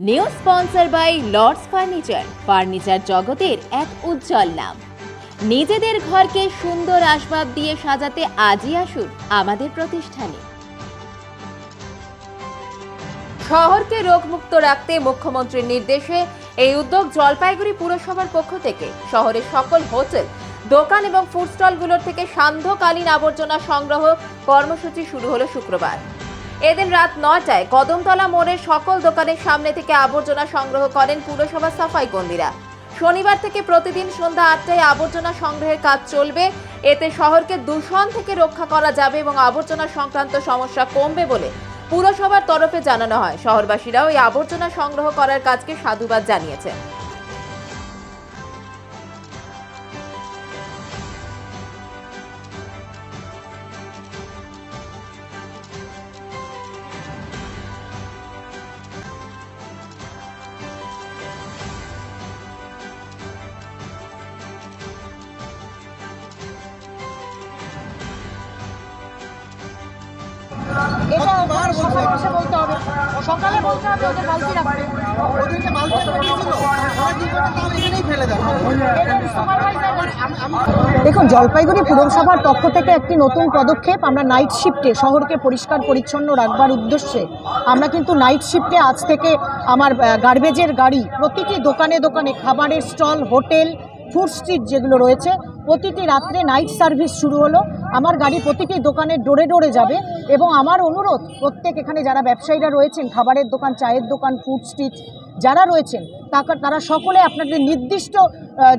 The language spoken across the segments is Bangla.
New sponsor by lords furniture furniture জগতের এক উজ্জ্বল নাম। নিজেদের ঘরকে সুন্দর আসবাব দিয়ে সাজাতে আজই আসুন আমাদের প্রতিষ্ঠানে। শহরকে রোগমুক্ত রাখতে মুখ্যমন্ত্রীর নির্দেশে এই উদ্যোগ জলপাইগুড়ি পুরসভার পক্ষ থেকে। শহরের সকল হোটেল, দোকান এবং ফুড স্টলগুলোর থেকে সান্ধ্যকালীন আবর্জনা সংগ্রহ কর্মসূচি শুরু হলো শুক্রবার। এদিন রাত নয়টায় কদমতলা মোড়ের সকল দোকানের সামনে থেকে আবর্জনা সংগ্রহ করেন পুরসভা সাফাই কর্মীরা। শনিবার থেকে প্রতিদিন সন্ধ্যা আটটায় আবর্জনা সংগ্রহের কাজ চলবে। এতে শহরকে দূষণ থেকে রক্ষা করা যাবে এবং আবর্জনা সংক্রান্ত সমস্যা কমবে বলে পুরসভার তরফে জানানো হয়। শহরবাসীরাও এই আবর্জনা সংগ্রহ করার কাজকে সাধুবাদ জানিয়েছেন। এটা সকালে বলতে হবে সকালে বলতে হবে ওদের বালতি রাখতে ওদেরকে দেখুন জলপাইগুড়ি পুরসভার পক্ষ থেকে একটি নতুন পদক্ষেপ আমরা নাইট শিফটে শহরকে পরিষ্কার পরিচ্ছন্ন রাখবার উদ্দেশ্যে। আমরা কিন্তু নাইট শিফটে আজ থেকে আমার গার্বেজের গাড়ি প্রতিটি দোকানে দোকানে খাবারের স্টল হোটেল ফুড স্ট্রিট যেগুলো রয়েছে প্রতিটি রাত্রে নাইট সার্ভিস শুরু হলো। আমার গাড়ি প্রতিটি দোকানে ডোরে ডোরে যাবে। এবং আমার অনুরোধ, প্রত্যেক এখানে যারা ব্যবসায়ীরা রয়েছেন, খাবারের দোকান, চায়ের দোকান ফুড স্ট্রিট যারা রয়েছেন তারা সকলে আপনাদের নির্দিষ্ট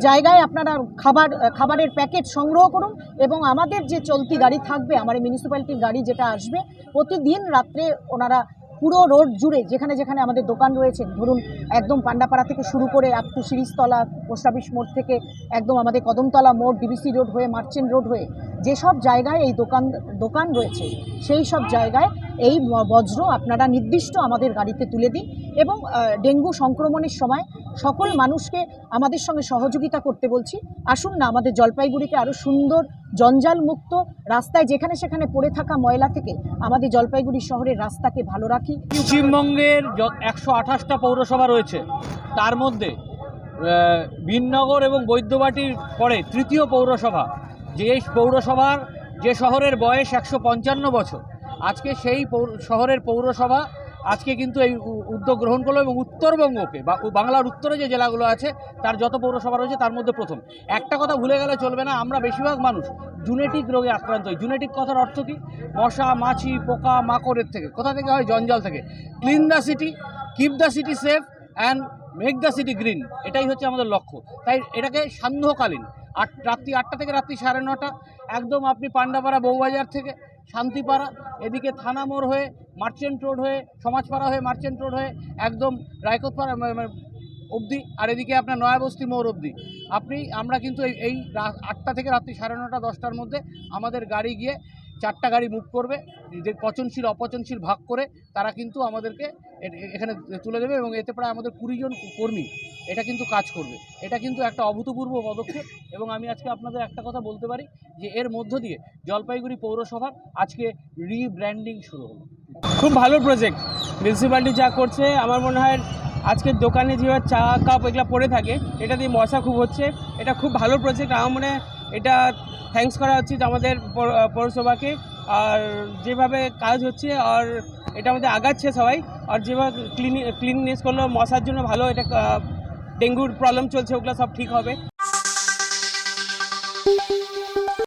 জায়গায় আপনারা খাবার খাবারের প্যাকেট সংগ্রহ করুন এবং আমাদের যে চলতি গাড়ি থাকবে, আমার মিউনিসিপ্যালিটির গাড়ি যেটা আসবে, প্রতিদিন রাত্রে ওনারা পুরো রোড জুড়ে যেখানে যেখানে আমাদের দোকান রয়েছে, ধরুন একদম পান্ডাপাড়া থেকে শুরু করে আপ টু সিরিজতলা পোস্ট অফিস মোড় থেকে একদম আমাদের কদমতলা মোড় ডিবিসি রোড হয়ে, মার্চেন্ট রোড হয়ে যেসব জায়গায় এই দোকান দোকান রয়েছে, সেই সব জায়গায় এই বজ্র আপনারা নির্দিষ্ট আমাদের গাড়িতে তুলে দিন এবং ডেঙ্গু সংক্রমণের সময় সকল মানুষকে আমাদের সঙ্গে সহযোগিতা করতে বলছি। আসুন না আমাদের জলপাইগুড়িকে আরও সুন্দর জঞ্জাল মুক্ত রাস্তায় যেখানে সেখানে পড়ে থাকা ময়লা থেকে আমাদের জলপাইগুড়ি শহরের রাস্তাকে ভালো রাখি। পশ্চিমবঙ্গের একশো আঠাশটা পৌরসভা রয়েছে। তার মধ্যে আহ, ভিননগর এবং বৈদ্যবাটির পরে তৃতীয় পৌরসভা। যে পৌরসভার যে শহরের বয়স একশো পঞ্চান্ন বছর আজকে সেই শহরের পৌরসভা আজকে কিন্তু এই উদ্যোগ গ্রহণ করল এবং উত্তরবঙ্গকে বা বাংলার উত্তরে যে জেলাগুলো আছে, তার যত পৌরসভা রয়েছে, তার মধ্যে প্রথম। একটা কথা ভুলে গেলে চলবে না, আমরা বেশিরভাগ মানুষ জুনেটিক রোগে আক্রান্ত। হই জুনেটিক কথার অর্থ কী? মশা, মাছি, পোকা, মাকড়ের থেকে। কোথা থেকে হয়? জঞ্জাল থেকে। Clean the city, keep the city safe and make the city green. এটাই হচ্ছে আমাদের লক্ষ্য। তাই এটাকে সান্ধ্যকালীন। আট, রাত্রি আটটা থেকে রাত্রি সাড়ে নটা। একদম আপনি পান্ডাপাড়া বউবাজার থেকে শান্তিপাড়া, এদিকে থানা মোড় হয়ে মার্চেন্ট রোড হয়ে, সমাজপাড়া হয়ে মার্চেন্ট রোড হয়ে একদম মা- অবধি, আর এদিকে আপনার নয়াবস্তি মোড় অবধি। আপনি, আমরা কিন্তু এই আটটা থেকে রাত্রি সাড়ে নটা দশটার মধ্যে আমাদের গাড়ি গিয়ে চারটা গাড়ি মুভ করবে, যে পচনশীল, অপচনশীল ভাগ করে তারা কিন্তু আমাদেরকে এখানে তুলে দেবে এবং এতে প্রায় আমাদের কুড়িজন কর্মী এটা কিন্তু কাজ করবে। এটা কিন্তু একটা অভূতপূর্ব পদক্ষেপ এবং আমি আজকে আপনাদের একটা কথা বলতে পারি যে এর মধ্য দিয়ে জলপাইগুড়ি পৌরসভার আজকে রিব্র্যান্ডিং শুরু হলো। খুব ভালো প্রজেক্ট মিউনিসিপ্যালিটি যা করছে, আমার মনে হয় আজকের দোকানে যেভাবে চা কাপ এগুলো পড়ে থাকে, এটা দিয়ে মশা খুব হচ্ছে। এটা খুব ভালো প্রজেক্ট আমার মনে এটা থ্যাঙ্কস করা উচিত আমাদের পৌরসভাকে। আর যেভাবে কাজ হচ্ছে, আর এটা আমাদের আগাচ্ছে সবাই, আর যেভাবে ক্লিন ক্লিননেস করল, মশার জন্য ভালো, এটা ডেঙ্গুর প্রবলেম চলছে, ওগুলো সব ঠিক হবে।